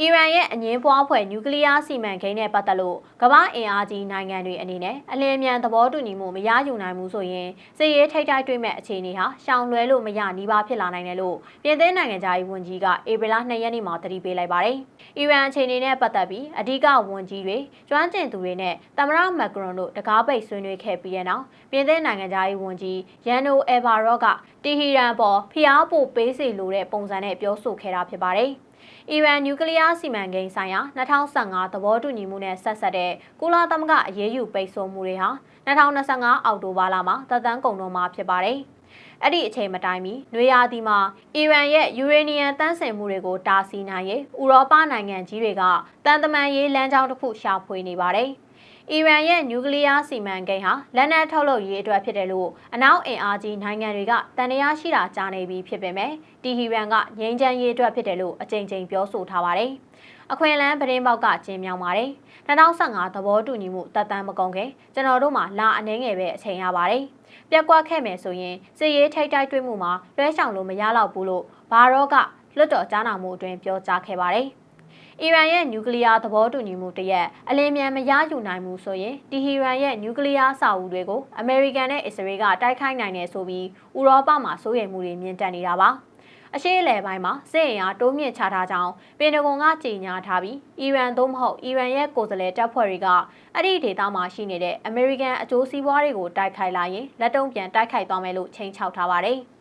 အီရန်ရဲ့အငင်းပွားဖွဲ့နျူကလ িয়ার စီမံကိန်းနဲ့ပတ်သက်လို့ကမ္ဘာအင်အားကြီးနိုင်ငံတွေအနေနဲ့အလင်းမြန်သဘောတူညီမှုမရယူနိုင်ဘူးဆိုရင်စစ်ရေးထိပ်တိုက်တွေ့မဲ့အခြေအနေဟာရှောင်လွှဲလို့မရနီးပါးဖြစ်လာနိုင်တယ်လို့ပြင်သစ်နိုင်ငံသားရေးဝန်ကြီးကဧပြီလ2ရက်နေ့မှာသတိပေးလိုက်ပါတယ်။အီရန်အခြေအနေနဲ့ပတ်သက်ပြီးအဓိကဝန်ကြီးတွေကျွမ်းကျင်သူတွေနဲ့သမ္မတမက်ဂရွန်တို့တကားပိတ်ဆွေးနွေးခဲ့ပြီးတဲ့နောက်ပြင်သစ်နိုင်ငံသားရေးဝန်ကြီးရန်နိုအယ်ဘာရော့ကတီဟီရန်ပေါ်ဖျားပို့ပေးစီလိုတဲ့ပုံစံနဲ့ပြောဆိုခဲ့တာဖြစ်ပါတယ်။ အီရန်နျူကလ িয়ার စီမံကိန်းဆိုင်ရာ2015သဘောတူညီမှုနဲ့ဆက်ဆက်တဲ့ကုလသမဂ္ဂအရေးယူပိတ်ဆို့မှုတွေဟာ2025အောက်တိုဘာလမှာသက်တမ်းကုန်တော့မှာဖြစ်ပါတယ်။အဲ့ဒီအချိန်မတိုင်မီနွေရာသီမှာအီရန်ရဲ့ယူရေနီယံတန်းစင်မှုတွေကိုတားဆီးနိုင်ရေးဥရောပနိုင်ငံကြီးတွေကတန်တမန်ရေးလမ်းကြောင်းတစ်ခုရှာဖွေနေပါတယ်။ အီရန်ရဲ့နျူကလ িয়ার စီမံကိန်းဟာလက်နက်ထုတ်လုပ်ရေးအတွက်ဖြစ်တယ်လို့အနောက်အင်အားကြီးနိုင်ငံတွေကတန်တရားရှိတာကြားနေပြီးဖြစ်ပေမဲ့တီဟီရန်ကငြိမ်းချမ်းရေးအတွက်ဖြစ်တယ်လို့အကြိမ်ကြိမ်ပြောဆိုထားပါတယ်။အခွင့်အလမ်းပရင်ပေါက်ကကျင်းမြောင်းပါတယ်။2015သဘောတူညီမှုတပ်တမ်းမကုန်ခင်ကျွန်တော်တို့မှာလာအနှဲငယ်ပဲအချိန်ရပါတယ်။ပြက်ကွက်ခဲ့မယ်ဆိုရင်စစ်ရေးထိတ်တိုက်တွေ့မှုမှာလွှဲဆောင်လို့မရတော့ဘူးလို့ဘာရော့ကလွတ်တော်ကြားနာမှုအတွင်းပြောကြားခဲ့ပါတယ်။ အီရန်ရဲ့နျူကလ িয়ার သဘောတူညီမှုတရက်အလင်းမြန်မရယူနိုင်ဘူးဆိုရင်တီဟီရန်ရဲ့နျူကလ িয়ার စာအုပ်တွေကိုအမေရိကန်နဲ့အစ္စရေးကတိုက်ခိုက်နိုင်တယ်ဆိုပြီးဥရောပမှာစိုးရိမ်မှုတွေမြင့်တက်နေတာပါအရှိအလယ်ပိုင်းမှာစစ်အင်အားတိုးမြင့်ချထားကြောင်းပင်တဂွန်ကကြေညာထားပြီးအီရန်သို့မဟုတ်အီရန်ရဲ့ကိုယ်စားလှယ်တပ်ဖွဲ့တွေကအဲ့ဒီဒေသမှာရှိနေတဲ့အမေရိကန်အကျိုးစီးပွားတွေကိုတိုက်ခိုက်လာရင်လက်တုံ့ပြန်တိုက်ခိုက်သွားမယ်လို့ချိန်ချောက်ထားပါတယ်။